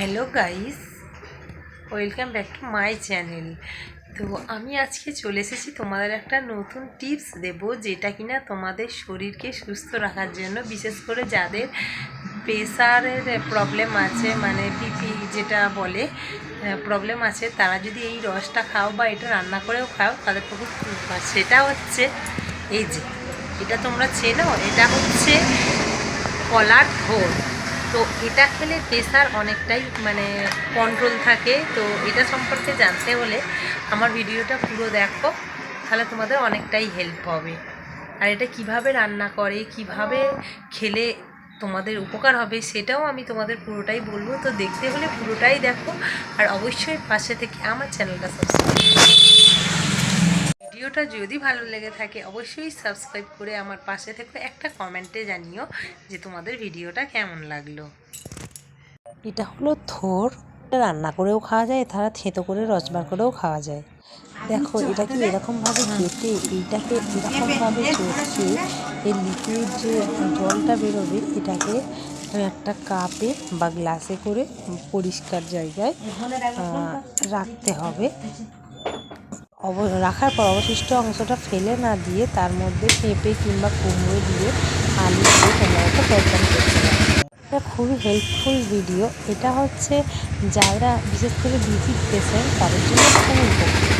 Hello guys, welcome back to my channel তো আমি আজকে চলে এসেছি তোমাদের একটা নতুন টিপস দেব, যেটা কিনা তোমাদের শরীরকে সুস্থ রাখার জন্য, বিশেষ করে যাদের প্রেশারের প্রবলেম আছে মানে বিপি যেটা বলে প্রবলেম আছে, তারা যদি এই রসটা খাও বা এটা রান্না করেও খাও, তাদের পক্ষে। সেটা হচ্ছে, এই যে, এটা তোমরা চেনো এটা হচ্ছে কলার থোর তো এটা খেলে প্রেশার অনেকটাই মানে কন্ট্রোল থাকে। তো এটা সম্পর্কে জানতে হলে আমার ভিডিওটা পুরো দেখো, তাহলে তোমাদের অনেকটাই হেল্প হবে। আর এটা কীভাবে রান্না করে, কীভাবে খেলে তোমাদের উপকার হবে, সেটাও আমি তোমাদের পুরোটাই বলব। তো দেখতে হলে পুরোটাই দেখো, আর অবশ্যই পাশে থেকে আমার চ্যানেলটা সাবস্ক্রাইব ভিডিওটা যদি ভালো লেগে থাকে, অবশ্যই সাবস্ক্রাইব করে আমার পাশে থেকে। একটা কমেন্টে জানিও যে তোমাদের ভিডিওটা কেমন লাগল। এটা হলো থোর। রান্না করেও খাওয়া যায় তারা থেতো করে রসবার করেও খাওয়া যায়। দেখো, এটা কি এরকমভাবে কেটে, এইটাকে এরকমভাবে চটকে এই লিকুইড যে জলটা বেরোবে, এটাকে একটা কাপে বা গ্লাসে করে পরিষ্কার জায়গায় রাখতে হবে। অব, রাখার পর অবশিষ্ট অংশটা ফেলে না দিয়ে তার মধ্যে পেঁপে কিংবা কুমড়ো দিয়ে আলু দিয়ে তোমরা একটা তরকারি করতে এটা খুবই হেল্পফুল ভিডিও এটা হচ্ছে যারা, বিশেষ করে বিপি পেশেন্ট, তাদের জন্য খুবই উপকার।